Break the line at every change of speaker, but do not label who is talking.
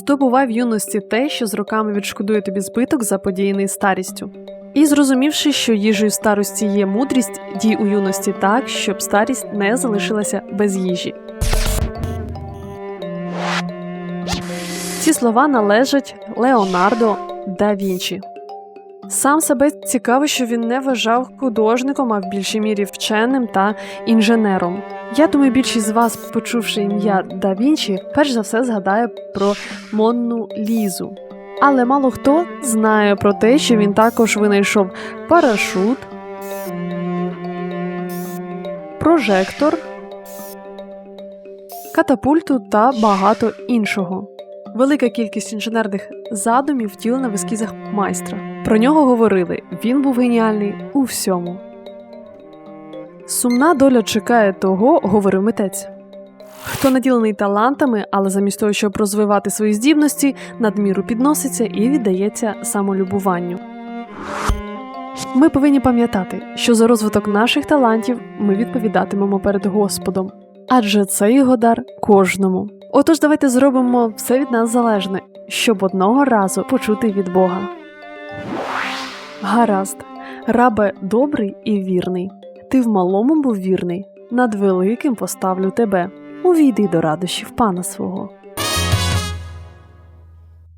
здобувай в юності те, що з роками відшкодує тобі збиток, заподіяний старістю. І зрозумівши, що їжею старості є мудрість, дій у юності так, щоб старість не залишилася без їжі. Ці слова належать Леонардо да Вінчі. Сам себе цікаво, що він не вважав художником, а в більшій мірі вченим та інженером. Я думаю, більшість з вас, почувши ім'я да Вінчі, перш за все згадає про Монну Лізу. Але мало хто знає про те, що він також винайшов парашут, прожектор, катапульту та багато іншого. Велика кількість інженерних задумів втілена в ескізах майстра. Про нього говорили він був геніальний у всьому. Сумна доля чекає того, говорив митець. Хто наділений талантами, але замість того, щоб розвивати свої здібності, надміру підноситься і віддається самолюбуванню. Ми повинні пам'ятати, що за розвиток наших талантів ми відповідатимемо перед Господом, адже це його дар кожному. Отож, давайте зробимо все від нас залежне, щоб одного разу почути від Бога. Гаразд, рабе добрий і вірний. Ти в малому був вірний, над великим поставлю тебе. Увійди до радощів пана свого.